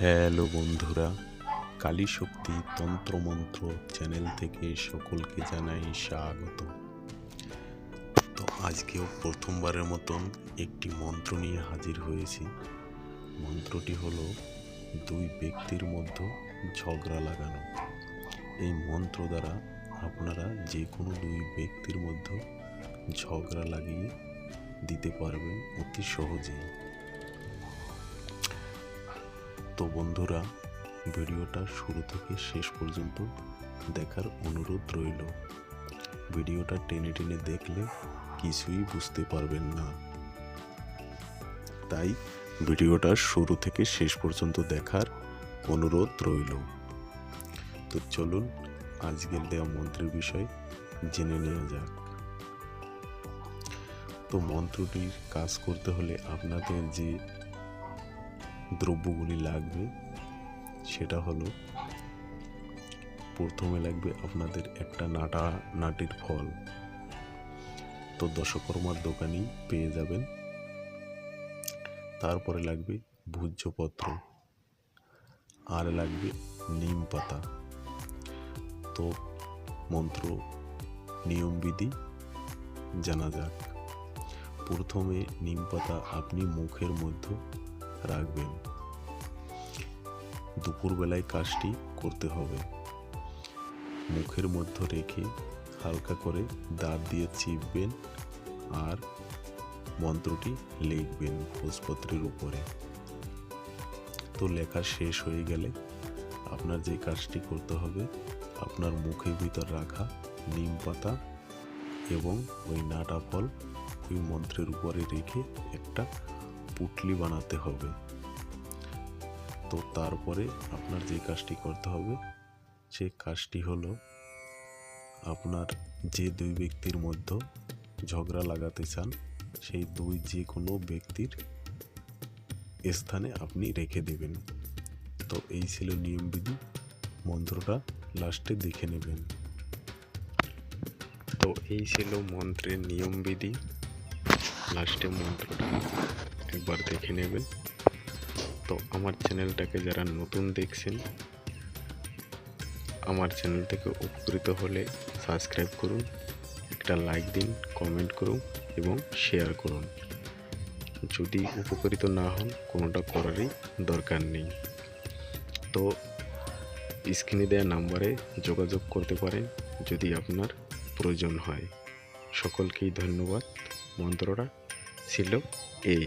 Hello বন্ধুরা, কালী শক্তি তন্ত্রমন্ত্র channel থেকে সকলকে জানাই স্বাগত। তো আজকেও প্রথমবারের মতন একটি মন্ত্র নিয়ে হাজির হয়েছি। মন্ত্রটি হলো, দুই ব্যক্তির মধ্যে ঝগড়া লাগানো। এই মন্ত্র দ্বারা আপনারা যে কোনো দুই ব্যক্তির মধ্যে ঝগড়া লাগিয়ে দিতে পারবেন অতি সহজেই। তো বন্ধুরা, ভিডিওটা শুরু থেকে শেষ পর্যন্ত দেখার অনুরোধ রইল। ভিডিওটা টেনে টেনে দেখলে কিছুই বুঝতে পারবেন না। তাই ভিডিওটা শুরু থেকে শেষ পর্যন্ত দেখার অনুরোধ রইল। তো চলুন আজকের দেওয়া মন্ত্রের বিষয় জেনে নেওয়া যাক। তো মন্ত্রটির কাজ করতে হলে আপনাদের যে দ্রব্যগুলি লাগবে। সেটা হলো, প্রথমে লাগবে আপনাদের একটা নাটা, নাটির ফল। তো দশকর্মার দোকানেই পেয়ে যাবেন। তারপরে লাগবে ভূজ্যপত্র। আর লাগবে নিম পাতা। তো মন্ত্র নিয়মবিধি জানা যাক। প্রথমে নিম পাতা আপনি মুখের মধ্যে রাখবেন। দুপুরবেলায় কাজটি করতে হবে। মুখের মধ্যে রেখে হালকা করে দাঁত দিয়ে চিপবেন আর মন্ত্রটি লিখবেন ভোজপত্রের উপরে। তো লেখা শেষ হয়ে গেলে আপনার যে কাজটি করতে হবে, আপনার মুখের ভিতর রাখা নিম পাতা এবং ওই নাটা ফল ওই মন্ত্রের উপরে রেখে একটা পুটলি বানাতে হবে। তো তারপরে আপনার যে কাজটি করতে হবে, সে কাজটি হলো আপনার যে দুই ব্যক্তির মধ্যে ঝগড়া লাগাতে চান, সেই দুই যে কোনো ব্যক্তির স্থানে আপনি রেখে দেবেন। তো এই ছিল নিয়মবিধি। মন্ত্রটা লাস্টে দেখে নেবেন। তো এই ছিল মন্ত্রের নিয়মবিধি। লাস্টে মন্ত্রটা। একবার দেখে নেবেন। তো আমার চ্যানেলটাকে যারা নতুন দেখছেন, আমার চ্যানেল থেকে উপকৃত হলে সাবস্ক্রাইব করুন, একটা লাইক দিন, কমেন্ট করুন এবং শেয়ার করুন। যদি উপকৃত না হন, কোনোটা করারই দরকার নেই। তো স্ক্রিনে দেওয়া নাম্বারে যোগাযোগ করতে পারেন যদি আপনার প্রয়োজন হয়। সকলকেই ধন্যবাদ। মন্ত্রটা ছিল এই